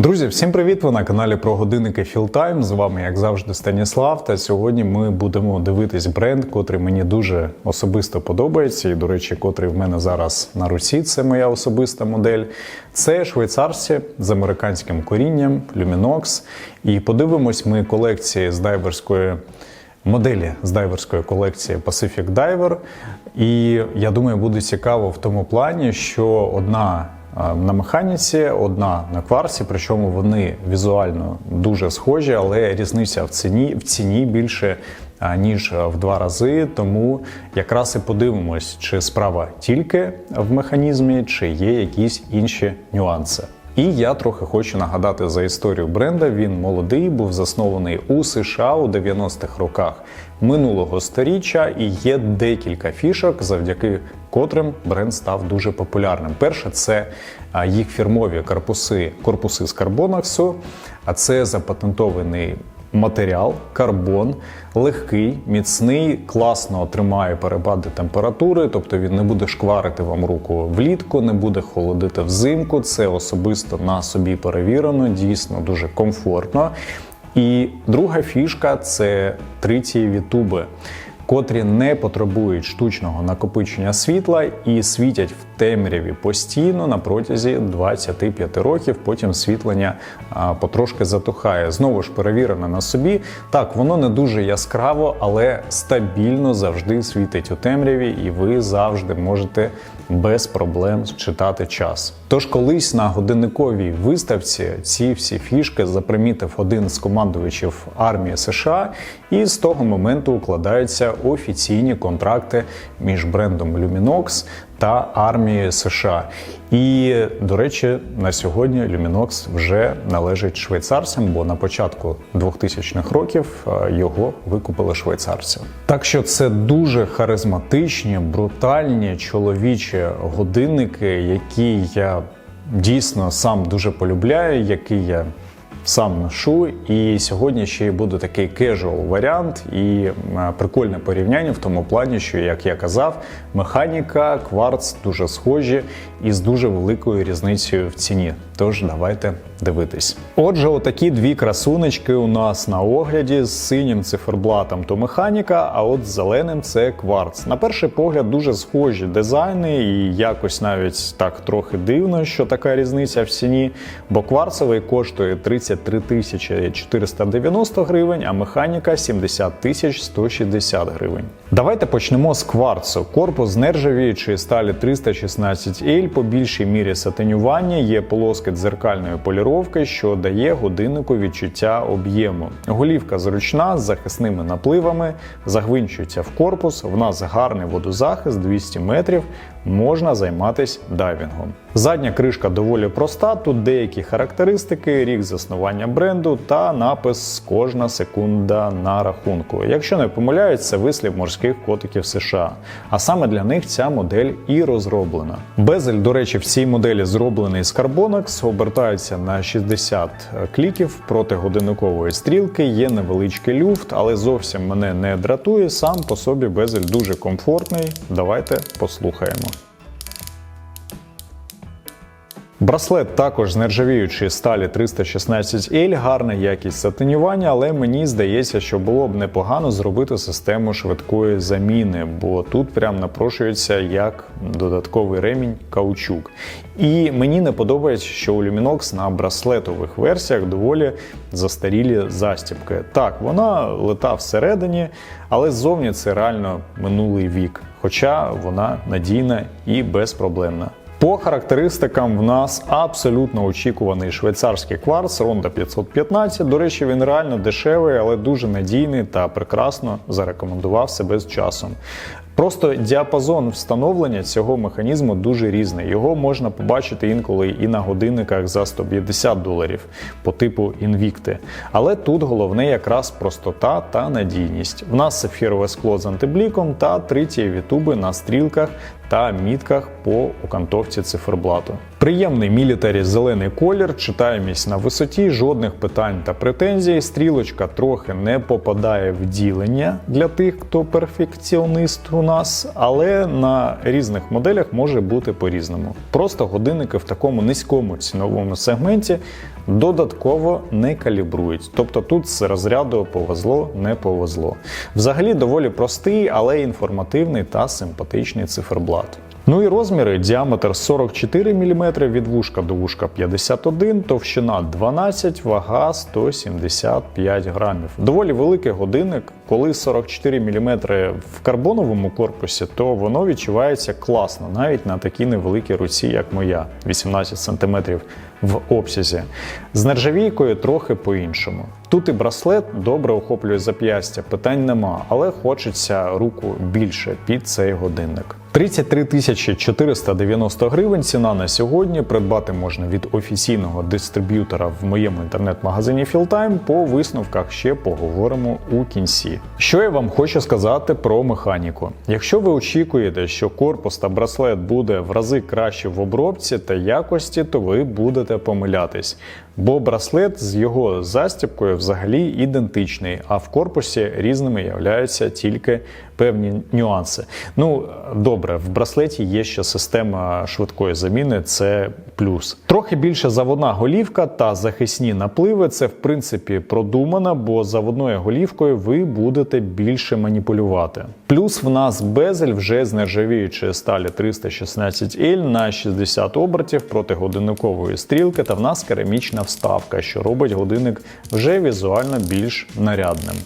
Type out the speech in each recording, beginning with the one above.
Друзі, всім привіт! Ви на каналі про годинники Філтайм. З вами, як завжди, Станіслав. Та сьогодні ми будемо дивитись бренд, котрий мені дуже особисто подобається. І, до речі, котрий в мене зараз на руці. Це моя особиста модель. Це швейцарці з американським корінням Luminox. І подивимось ми колекції з дайверської. Моделі з дайверської колекції Pacific Diver. І я думаю, буде цікаво в тому плані, що одна на механіці, одна на кварці, причому вони візуально дуже схожі, але різниця в ціні в ціні більше ніж в два рази. Тому якраз і подивимось, чи справа тільки в механізмі, чи є якісь інші нюанси. І я трохи хочу нагадати за історію бренда. Він молодий, був заснований у США у 90-х роках минулого сторіччя, і є декілька фішок, завдяки котрим бренд став дуже популярним. Перше, це їх фірмові корпуси, корпуси з карбонаксу, а це запатентований матеріал, карбон, легкий, міцний, класно тримає перепади температури, тобто він не буде шкварити вам руку влітку, не буде холодити взимку. Це особисто на собі перевірено, дійсно дуже комфортно. І друга фішка це тритієві туби. Котрі не потребують штучного накопичення світла і світять в темряві постійно на протязі 25 років. Потім світлення потрошки затухає. Знову ж перевірено на собі. Так, воно не дуже яскраво, але стабільно завжди світить у темряві, і ви завжди можете без проблем читати час. Тож колись на годинниковій виставці ці всі фішки запримітив один з командувачів армії США, і з того моменту укладаються офіційні контракти між брендом Luminox та армією США. І, до речі, на сьогодні Luminox вже належить швейцарцям, бо на початку 2000-х років е, його викупили швейцарці. Так що це дуже харизматичні, брутальні чоловічі годинники, які я дійсно сам дуже полюбляю, які я сам ношу. І сьогодні ще буде такий casual варіант і е, прикольне порівняння в тому плані, що, як я казав, механіка, кварц дуже схожі і з дуже великою різницею в ціні. Тож давайте дивитись. Отже, отакі дві красунечки у нас на огляді з синім циферблатом то механіка, а от з зеленим це кварц. На перший погляд дуже схожі дизайни, і якось навіть так трохи дивно, що така різниця в ціні, бо кварцевий коштує 33 тисячі 490 гривень, а механіка 70 тисяч 160 гривень. Давайте почнемо з кварцу. Корпус з нержавіючої сталі 316L по більшій мірі сатинювання є полоски дзеркальної поліровки, що дає годиннику відчуття об'єму. Голівка зручна з захисними напливами, загвинчується в корпус. В нас гарний водозахист 200 метрів. Можна займатися дайвінгом. Задня кришка доволі проста. Тут деякі характеристики, рік заснування бренду та напис кожна секунда на рахунку. Якщо не помиляюсь, це вислів морських котиків США. А саме для них ця модель і розроблена. Безель, до речі, в цій моделі зроблений з Carbonix, обертається на 60 кліків проти годинникової стрілки. Є невеличкий люфт, але зовсім мене не дратує. Сам по собі безель дуже комфортний. Давайте послухаємо. Браслет також з нержавіючої сталі 316L, гарна якість сатинювання, але мені здається, що було б непогано зробити систему швидкої заміни, бо тут прям напрошується як додатковий ремінь каучук. І мені не подобається, що у Luminox на браслетових версіях доволі застарілі застібки. Так, вона лета всередині, але ззовні це реально минулий вік, хоча вона надійна і безпроблемна. По характеристикам в нас абсолютно очікуваний швейцарський кварц Ronda 515. До речі, він реально дешевий, але дуже надійний та прекрасно зарекомендував себе з часом. Просто діапазон встановлення цього механізму дуже різний. Його можна побачити інколи і на годинниках за 150 доларів по типу Invicti. Але тут головне якраз простота та надійність. В нас сапфірове скло з антибліком та тритієві туби на стрілках та мітках по окантовці циферблату. Приємний мілітарі зелений колір, читаємість на висоті, жодних питань та претензій. Стрілочка трохи не попадає в ділення для тих, хто перфекціоніст у нас, але на різних моделях може бути по-різному. Просто годинники в такому низькому ціновому сегменті Додатково не калібрують. Тобто тут з розряду повезло, не повезло. Взагалі доволі простий, але інформативний та симпатичний циферблат. Ну і розміри: діаметр 44 мм від вушка до вушка 51, товщина 12, вага 175 грамів. Доволі великий годинник. Коли 44 мм в карбоновому корпусі, то воно відчувається класно, навіть на такій невеликій руці, як моя, 18 см в обсязі. З нержавійкою трохи по-іншому. Тут і браслет добре охоплює зап'ястя, питань нема, але хочеться руку більше під цей годинник. 33 тисячі 490 гривень ціна на сьогодні. Придбати можна від офіційного дистриб'ютора в моєму інтернет-магазині Fieldtime. По висновках ще поговоримо у кінці. Що я вам хочу сказати про механіку? Якщо ви очікуєте, що корпус та браслет буде в рази краще в обробці та якості, то ви будете помилятись. Бо браслет з його застібкою взагалі ідентичний, а в корпусі різними являються тільки певні нюанси. Ну добре, в браслеті є ще система швидкої заміни, це плюс. Трохи більше заводна голівка та захисні напливи. Це в принципі продумано, бо заводною голівкою ви будете більше маніпулювати. Плюс в нас безель вже з нержавіючої сталі 316L на 60 обертів проти годинникової стрілки, та в нас керамічна вставка, що робить годинник вже візуально більш нарядним.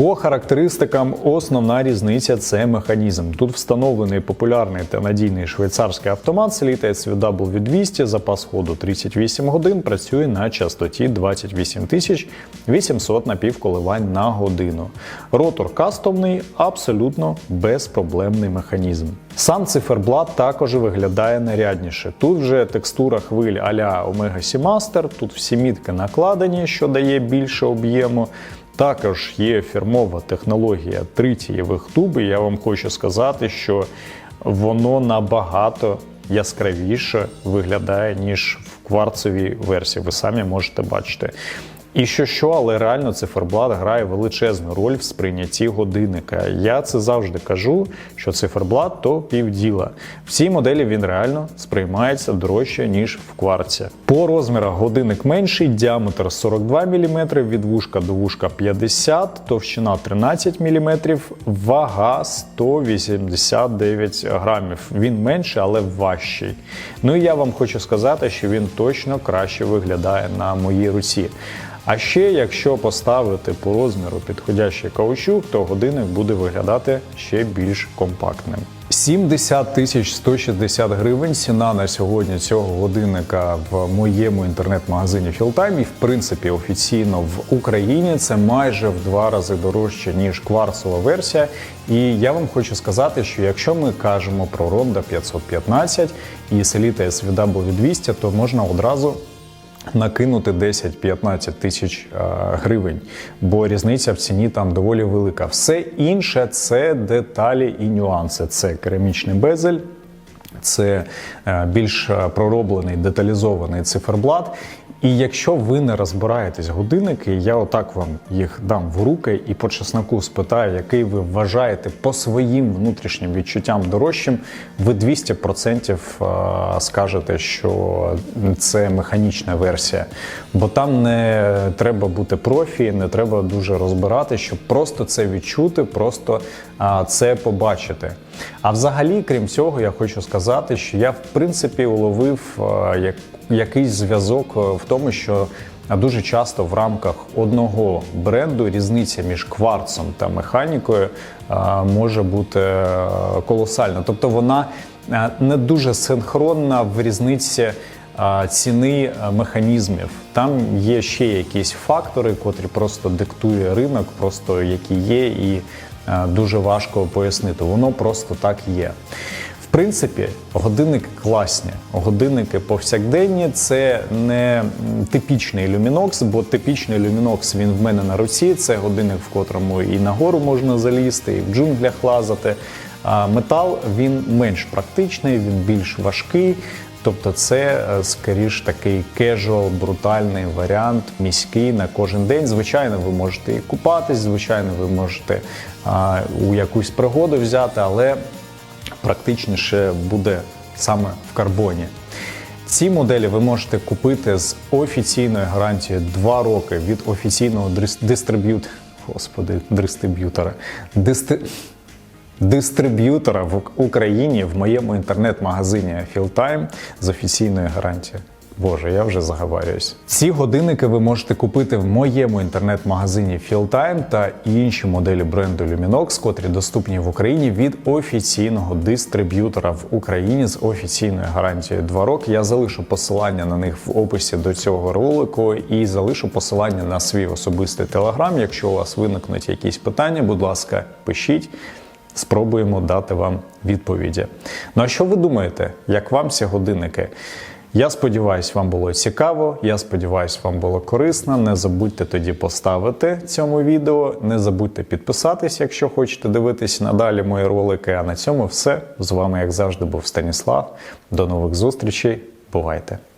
По характеристикам основна різниця це механізм. Тут встановлений популярний та надійний швейцарський автомат Selita SVW200, запас ходу 38 годин, працює на частоті 28 800 напівколивань на годину. Ротор кастомний, абсолютно безпроблемний механізм. Сам циферблат також виглядає нарядніше. Тут вже текстура хвиль а-ля Omega Seamaster, тут всі мітки накладені, що дає більше об'єму. Також є фірмова технологія тритієвих туб. і Я вам хочу сказати, що воно набагато яскравіше виглядає, ніж в кварцевій версії. Ви самі можете бачити. І що що, але реально циферблат грає величезну роль в сприйнятті годинника. Я це завжди кажу, що циферблат то півділа. В цій моделі він реально сприймається дорожче, ніж в кварці. По розмірах годинник менший, діаметр 42 мм, від вушка до вушка 50, товщина 13 мм, вага 189 грамів. Він менший, але важчий. Ну і я вам хочу сказати, що він точно краще виглядає на моїй руці. А ще, якщо поставити по розміру підходящий каучук, то годинник буде виглядати ще більш компактним. 70 тисяч 160 гривень ціна на сьогодні цього годинника в моєму інтернет-магазині Fieldtime. І в принципі офіційно в Україні це майже в два рази дорожче ніж кварцова версія. І я вам хочу сказати, що якщо ми кажемо про Ronda 515 і Selita SVW 200, то можна одразу накинути 10-15 тисяч гривень, бо різниця в ціні там доволі велика. Все інше це деталі і нюанси. Це керамічний безель. Це е, більш пророблений деталізований циферблат, і якщо ви не розбираєтесь годинники, я отак вам їх дам в руки і по чесноку спитаю, який ви вважаєте по своїм внутрішнім відчуттям дорожчим, ви 200% е, скажете, що це механічна версія. Бо там не треба бути профі, не треба дуже розбирати, щоб просто це відчути, просто це побачити. А взагалі, крім цього, я хочу сказати, що я в принципі уловив якийсь зв'язок е, в тому, що дуже часто в рамках одного бренду різниця між кварцом та механікою е, може бути е, колосальна. Тобто вона не дуже синхронна в різниці. Ціни механізмів там є ще якісь фактори, котрі просто диктує ринок, просто які є, і дуже важко пояснити. Воно просто так є В принципі, годинники класні. Годинники повсякденні це не типічний люмінокс, бо типічний люмінокс він в мене на руці. Це годинник, в котрому і на гору можна залізти, і в джунглях лазити. А метал він менш практичний, він більш важкий. Тобто це е, скоріш такий кежуал, брутальний варіант, міський на кожен день. Звичайно, ви можете і купатись, звичайно, ви можете а, у якусь пригоду взяти, але практичніше буде саме в карбоні. Ці моделі ви можете купити з офіційною гарантією 2 роки від офіційного дистриб'ют... Господи, дистриб'ютора. Дисти... Дистриб'ютора в Україні в моєму інтернет-магазині Fieldtime з офіційною гарантією. Боже, я вже заговарююсь. Ці годинники ви можете купити в моєму інтернет-магазині Fieldtime та інші моделі бренду Luminox, котрі доступні в Україні від офіційного дистриб'ютора в Україні з офіційною гарантією 2 роки. Я залишу посилання на них в описі до цього ролику і залишу посилання на свій особистий телеграм. Якщо у вас виникнуть якісь питання, будь ласка, пишіть. Спробуємо дати вам відповіді. Ну а що ви думаєте, як вам ці годинники? Я сподіваюся, вам було цікаво. Я сподіваюся, вам було корисно. Не забудьте тоді поставити цьому відео. Не забудьте підписатись, якщо хочете дивитись надалі мої ролики. А на цьому все. З вами, як завжди, був Станіслав. До нових зустрічей. Бувайте!